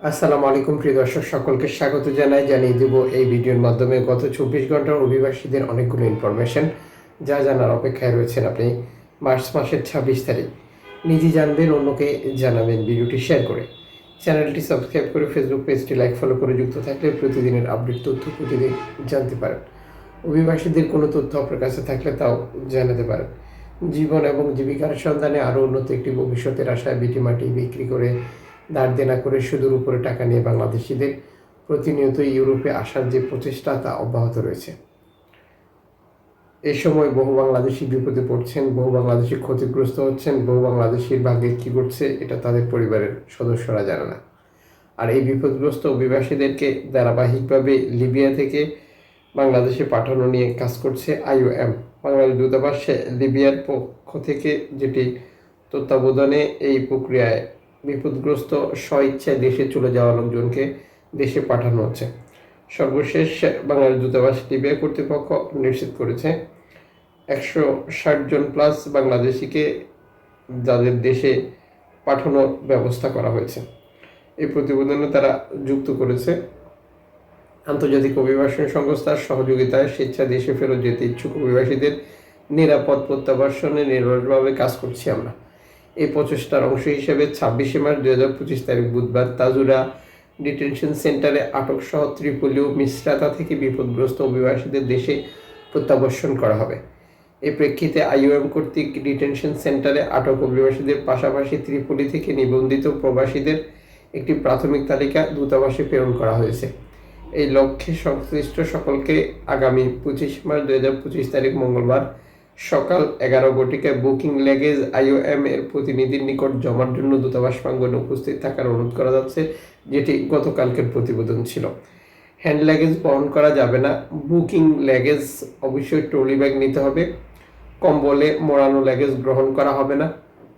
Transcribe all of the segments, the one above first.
আসসালামু আলাইকুম, প্রিয় দর্শক, সকলকে স্বাগত জানাই। জানিয়ে দেব এই ভিডিওর মাধ্যমে গত চব্বিশ ঘণ্টার অভিবাসীদের অনেকগুলো ইনফরমেশন যা জানার অপেক্ষায় রয়েছেন আপনি মার্চ মাসের ছাব্বিশ তারিখ। নিজে জানবেন, অন্যকে জানাবেন ভিডিওটি শেয়ার করে। চ্যানেলটি সাবস্ক্রাইব করে ফেসবুক পেজটি লাইক ফলো করে যুক্ত থাকলে প্রতিদিনের আপডেট তথ্য প্রতিদিন জানতে পারেন। অভিবাসীদের কোনো তথ্য আপনার কাছে থাকলে তাও জানাতে পারেন। জীবন এবং জীবিকার সন্ধানে আরও উন্নত একটি ভবিষ্যতের আশায় বিটি মাটি বিক্রি করে ধার দেনা করে সুদের উপরে টাকা নিয়ে বাংলাদেশিদের প্রতিনিয়ত ইউরোপে আসার যে প্রচেষ্টা, তা অব্যাহত রয়েছে। এ সময় বহু বাংলাদেশি বিপদে পড়ছেন, বহু বাংলাদেশি ক্ষতিগ্রস্ত হচ্ছেন, বহু বাংলাদেশির ভাগ্যে কী ঘটছে, এটা তাদের পরিবারের সদস্যরা জানে না। আর এই বিপদগ্রস্ত অভিবাসীদেরকে ধারাবাহিকভাবে লিবিয়া থেকে বাংলাদেশে পাঠানো নিয়ে কাজ করছে আইওএম। বাংলাদেশ দূতাবাস লিবিয়ার পক্ষ থেকে যেটি তত্ত্বাবধানে এই প্রক্রিয়ায় বিপদগ্রস্ত স্বইচ্ছায় দেশে চলে যাওয়া লোকজনকে দেশে পাঠানো হচ্ছে। সর্বশেষ বাংলাদেশ দূতাবাস লিবিয়া কর্তৃপক্ষ নিশ্চিত করেছে, একশো ষাট জন প্লাস বাংলাদেশিকে যাদের দেশে পাঠানোর ব্যবস্থা করা হয়েছে। এই প্রতিবেদনে তারা যুক্ত করেছে, আন্তর্জাতিক অভিবাসন সংস্থার সহযোগিতায় স্বেচ্ছা দেশে ফেরত যেতে ইচ্ছুক অভিবাসীদের নিরাপদ প্রত্যাবাসনে নির্ভরভাবে কাজ করছি আমরা। এই প্রচেষ্টার অংশ হিসেবে ছাব্বিশে মার্চ দুই হাজার পঁচিশ তারিখ বুধবার তাজুরা ডিটেনশন সেন্টারে আটক সহ ত্রিপলি ও মিশ্রাতা থেকে বিপদগ্রস্ত অভিবাসীদের দেশে প্রত্যাবর্ষণ করা হবে। এই প্রেক্ষিতে আইওএম কর্তৃক ডিটেনশন সেন্টারে আটক অভিবাসীদের পাশাপাশি ত্রিপলি থেকে নিবন্ধিত প্রবাসীদের একটি প্রাথমিক তালিকা দূতাবাসে প্রেরণ করা হয়েছে। এই লক্ষ্যে সংশ্লিষ্ট সকলকে আগামী পঁচিশ মার্চ দুই হাজার পঁচিশ তারিখ মঙ্গলবার সকাল এগারো ঘটিকায় বুকিং লেগেজ আইওএম এর প্রতিনিধির নিকট জমার জন্য দূতাবাস প্রাঙ্গনে উপস্থিত থাকার অনুরোধ করা যাচ্ছে, যেটি গতকালকের প্রতিবেদন ছিল। হ্যান্ড লাগেজ বহন করা যাবে না। বুকিং লাগেজ অবশ্যই ট্রলি ব্যাগ নিতে হবে। কম্বলে মোড়ানো লাগেজ গ্রহণ করা হবে না।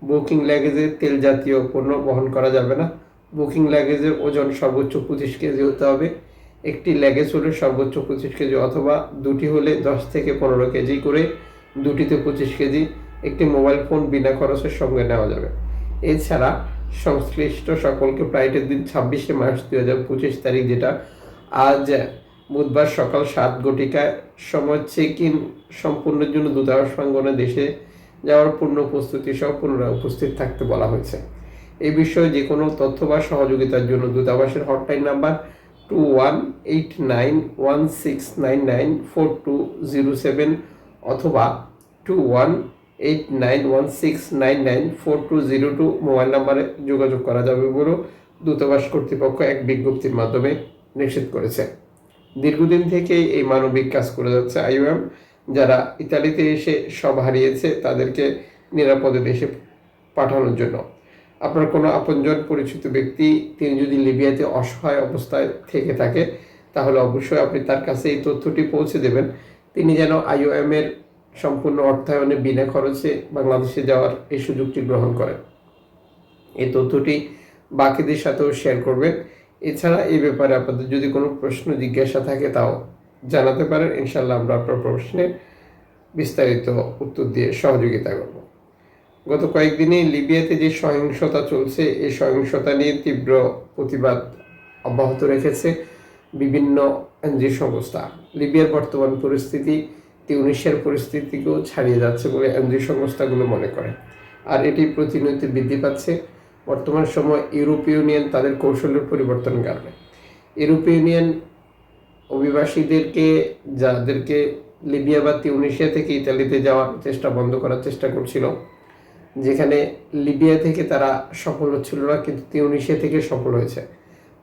বুকিং লাগেজে তেল জাতীয় পণ্য বহন করা যাবে না। বুকিং লাগেজের ওজন সর্বোচ্চ পঁচিশ কেজি হতে হবে। একটি ল্যাগেজ হলে সর্বোচ্চ পঁচিশ কেজি অথবা দুটি হলে দশ থেকে পনেরো কেজি করে দুটিতে পঁচিশ কেজি একটি মোবাইল ফোন বিনা খরচের সঙ্গে নেওয়া যাবে। এছাড়া সংশ্লিষ্ট সকলকে ফ্লাইটের দিন ছাব্বিশে মার্চ দুই হাজার পঁচিশ তারিখ, যেটা আজ বুধবার সকাল সাত ঘটিকায় সময় চেক ইন সম্পূর্ণের জন্য দূতাবাস প্রাঙ্গনে দেশে যাওয়ার পূর্ণ প্রস্তুতি সহ পুনরায় উপস্থিত থাকতে বলা হয়েছে। এই বিষয়ে যে কোনো তথ্য বা সহযোগিতার জন্য দূতাবাসের hotline number two one eight nine one six nine nine four two zero seven অথবা two one eight nine one six nine nine four two zero two mobile নাম্বারে যোগাযোগ করা যাবে বলেও দূতাবাস কর্তৃপক্ষ এক বিজ্ঞপ্তির মাধ্যমে নিশ্চিত করেছে। দীর্ঘদিন থেকেই এই মানবিক কাজ করে যাচ্ছে আইওএম। যারা ইতালিতে এসে সব হারিয়েছে, তাদেরকে নিরাপদে দেশে পাঠানোর জন্য। আপনার কোনো আপনজন পরিচিত ব্যক্তি, তিনি যদি লিবিয়াতে অসহায় অবস্থায় থেকে থাকে, তাহলে অবশ্যই আপনি তার কাছে এই তথ্যটি পৌঁছে দেবেন। তিনি যেন আইওএম এর সম্পূর্ণ অর্থায়নে বিনা খরচে বাংলাদেশে যাওয়ার এই সুযোগটি গ্রহণ করেন। এই তথ্যটি বাকিদের সাথেও শেয়ার করবেন। এছাড়া এই ব্যাপারে আপনাদের যদি কোনো প্রশ্ন, জিজ্ঞাসা থাকে তাও জানাতে পারেন। ইনশাল্লাহ আমরা আপনার প্রশ্নের বিস্তারিত উত্তর দিয়ে সহযোগিতা করব। গত কয়েকদিনে লিবিয়াতে যে সহিংসতা চলছে, এই সহিংসতা নিয়ে তীব্র প্রতিবাদ অব্যাহত রেখেছে বিভিন্ন এনজিও সংস্থা লিবিয়ার বর্তমান পরিস্থিতি, তিউনিশিয়ার পরিস্থিতিকেও ছাড়িয়ে যাচ্ছে বলে এনজিও সংস্থাগুলো মনে করে। আর এটি প্রতিনিয়ত বৃদ্ধি পাচ্ছে। বর্তমান সময় ইউরোপীয় ইউনিয়ন তাদের কৌশলের পরিবর্তন কারণে ইউরোপীয় ইউনিয়ন অভিবাসীদেরকে, যাদেরকে লিবিয়া বা তিউনিশিয়া থেকে ইতালিতে যাওয়ার চেষ্টা বন্ধ করার চেষ্টা করছিল, যেখানে লিবিয়া থেকে তারা সফল হচ্ছিল না, কিন্তু তিউনিশিয়া থেকে সফল হয়েছে।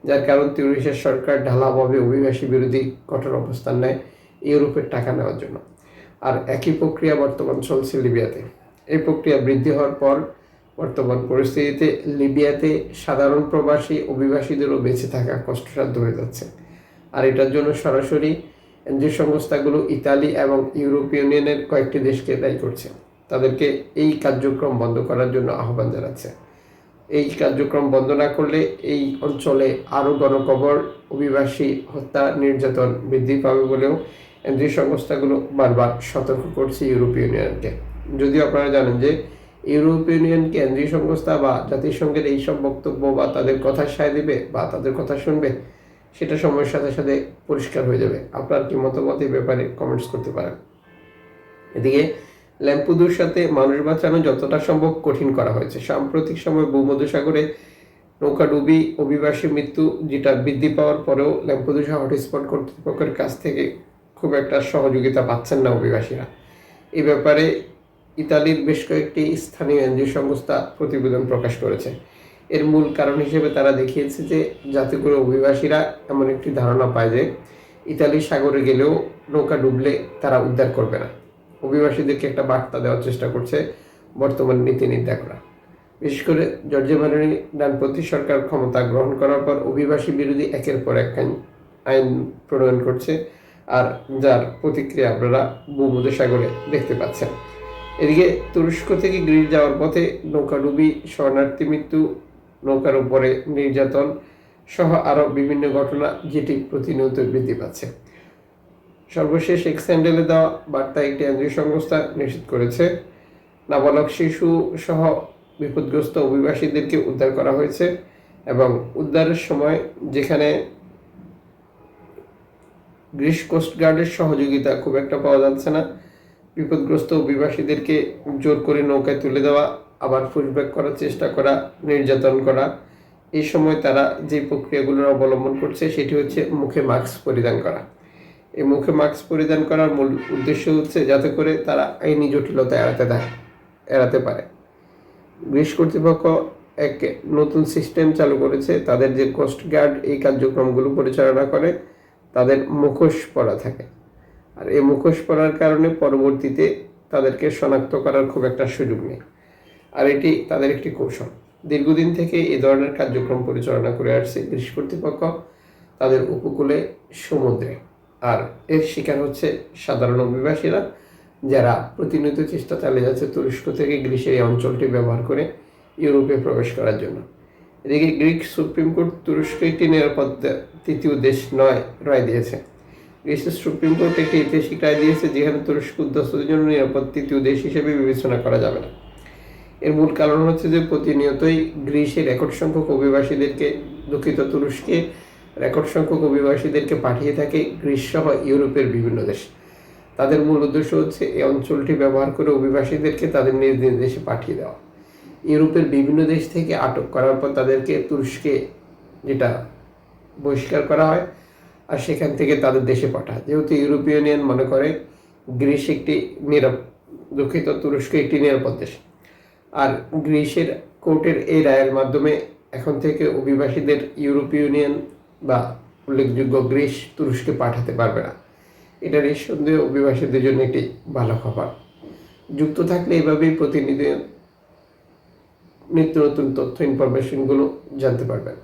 যার কারণ তিউনিশিয়ার সরকার ঢালাভাবে অভিবাসী বিরোধী কঠোর অবস্থান নেয় ইউরোপের টাকা নেওয়ার জন্য। আর একই প্রক্রিয়া বর্তমান চলছে লিবিয়াতে। এই প্রক্রিয়া বৃদ্ধি হওয়ার পর বর্তমান পরিস্থিতিতে লিবিয়াতে সাধারণ প্রবাসী অভিবাসীদেরও বেঁচে থাকা কষ্টসাধ্য হয়ে যাচ্ছে। আর এটার জন্য সরাসরি যে সংস্থাগুলো ইতালি এবং ইউরোপীয় ইউনিয়নের কয়েকটি দেশকে দায়ী করছে। তাদেরকে এই কার্যক্রম বন্ধ করার জন্য আহ্বান জানাচ্ছে। এই কার্যক্রম বন্ধ না করলে এই অঞ্চলে আরও গণকবর, অভিবাসী হত্যা, নির্যাতন বৃদ্ধি পাবে বলেও এনজিও সংস্থাগুলো বারবার সতর্ক করছে ইউরোপীয় ইউনিয়নকে। যদিও আপনারা জানেন যে ইউরোপিয়ান ইউনিয়ন কেন্দ্রীয় সংস্থা বা জাতিসংঘের এই সব বক্তব্য বা তাদের কথা সায় দিবে বা তাদের কথা শুনবে, সেটা সময়ের সাথে সাথে পরিষ্কার হয়ে যাবে। আপনার কি মতামত এই ব্যাপারে কমেন্টস করতে পারেন। এদিকে ল্যাম্পুদুর সাথে মানুষ বাঁচানো যতটা সম্ভব কঠিন করা হয়েছে। সাম্প্রতিক সময় ভূমধ্যসাগরে নৌকাডুবি অভিবাসী মৃত্যু, যেটা বৃদ্ধি পাওয়ার পরেও ল্যাম্পুদুসা হটস্পট কর্তৃপক্ষের কাছ থেকে খুব একটা সহযোগিতা পাচ্ছেন না অভিবাসীরা। এ ব্যাপারে ইতালির বেশ কয়েকটি স্থানীয় এনজিও সংস্থা প্রতিবেদন প্রকাশ করেছে। এর মূল কারণ হিসেবে তারা দেখিয়েছে যে, যাতে করে অভিবাসীরা এমন একটি ধারণা পায় যে ইতালি সাগরে গেলেও নৌকা ডুবলে তারা উদ্ধার করবে না। অভিবাসীদেরকে একটা বার্তা দেওয়ার চেষ্টা করছে বর্তমান নীতি নির্ধারকরা। বিশেষ করে জর্জিয়া মেলোনি ডানপন্থী সরকার ক্ষমতা গ্রহণ করার পর অভিবাসী বিরোধী একের পর এক আইন প্রণয়ন করছে আর যার প্রতিক্রিয়া আপনারা ভূমধ্যসাগরে দেখতে পাচ্ছেন। এদিকে তুরস্ক থেকে গ্রিস যাওয়ার পথে নৌকাডুবি শরণার্থী মৃত্যু, নৌকার উপরে নির্যাতন সহ আরও বিভিন্ন ঘটনা যেটি প্রতিনিয়ত বৃদ্ধি পাচ্ছে। সর্বশেষ এক স্যান্ডেলে দেওয়া বার্তা একটি কেন্দ্রীয় সংস্থা নিশ্চিত করেছে। নাবালক শিশু সহ বিপদগ্রস্ত অভিবাসীদেরকে উদ্ধার করা হয়েছে এবং উদ্ধারের সময় যেখানে গ্রিস কোস্টগার্ডের সহযোগিতা খুব একটা পাওয়া যাচ্ছে না। বিপদগ্রস্ত অভিবাসীদেরকে জোর করে নৌকায় তুলে দেওয়া, আবার পুশব্যাক করার চেষ্টা করা, নির্যাতন করা এই সময় তারা যে প্রক্রিয়াগুলো অবলম্বন করছে সেটি হচ্ছে মুখে মাস্ক পরিধান করা। এই মুখে মাস্ক পরিধান করার মূল উদ্দেশ্য হচ্ছে যাতে করে তারা আইনি জটিলতা এড়াতে দেয় এড়াতে পারে। গ্রিস কর্তৃপক্ষ এক নতুন সিস্টেম চালু করেছে। তাদের যে কোস্ট গার্ড এই কার্যক্রমগুলো পরিচালনা করে, তাদের মুখোশ পরা থাকে। আর এই মুখোশ পরার কারণে পরবর্তীতে তাদেরকে শনাক্ত করার খুব একটা সুযোগ নেই। আর এটি তাদের একটি কৌশল। দীর্ঘদিন থেকে এই ধরনের কার্যক্রম পরিচালনা করে আসছে গ্রিস কর্তৃপক্ষ। তাদের উপকূলে সমুদ্রে। আর এর শিকার হচ্ছে সাধারণ অভিবাসীরা, যারা প্রতিনিয়ত চেষ্টা চালিয়ে যাচ্ছে তুরস্ক থেকে গ্রিসের এই অঞ্চলটি ব্যবহার করে ইউরোপে প্রবেশ করার জন্য। এদিকে গ্রিক সুপ্রিম কোর্ট তুরস্ক একটি নিরাপদ তৃতীয় দেশ নয়, রায় দিয়েছে। গ্রিসের সুপ্রিম কোর্ট একটি ঐতিহাসিক রায় দিয়েছে, যেখানে তুরস্ক উদ্বাস্তুদের জন্য নিরাপদ তৃতীয় দেশ হিসেবে বিবেচনা করা যাবে না। এর মূল কারণ হচ্ছে যে প্রতিনিয়তই গ্রিসের রেকর্ড সংখ্যক অভিবাসীদেরকে দুঃখিত তুরস্কে রেকর্ড সংখ্যক অভিবাসীদেরকে পাঠিয়ে থাকে গ্রিস সহ ইউরোপের বিভিন্ন দেশ। তাদের মূল উদ্দেশ্য হচ্ছে এই অঞ্চলটি ব্যবহার করে অভিবাসীদেরকে তাদের নিজ নিজ দেশে পাঠিয়ে দেওয়া। ইউরোপের বিভিন্ন দেশ থেকে আটক করার পর তাদেরকে তুরস্কে যেটা বহিষ্কার করা হয়, আর সেখান থেকে তাদের দেশে পাঠায়। যেহেতু ইউরোপীয় ইউনিয়ন মনে করে গ্রিস একটি নিরাপ, দুঃখিত, তুরস্ক একটি নিরাপদ দেশ। আর গ্রিসের কোর্টের এই রায়ের মাধ্যমে এখন থেকে অভিবাসীদের ইউরোপীয় ইউনিয়ন বা উল্লেখযোগ্য গ্রিস তুরস্কে পাঠাতে পারবে না। এটা নিঃসন্দেহে অভিবাসীদের জন্য একটি ভালো খবর। যুক্ত থাকলে এভাবেই প্রতিনিধি নিত্য নতুন তথ্য ইনফরমেশনগুলো জানতে পারবেন।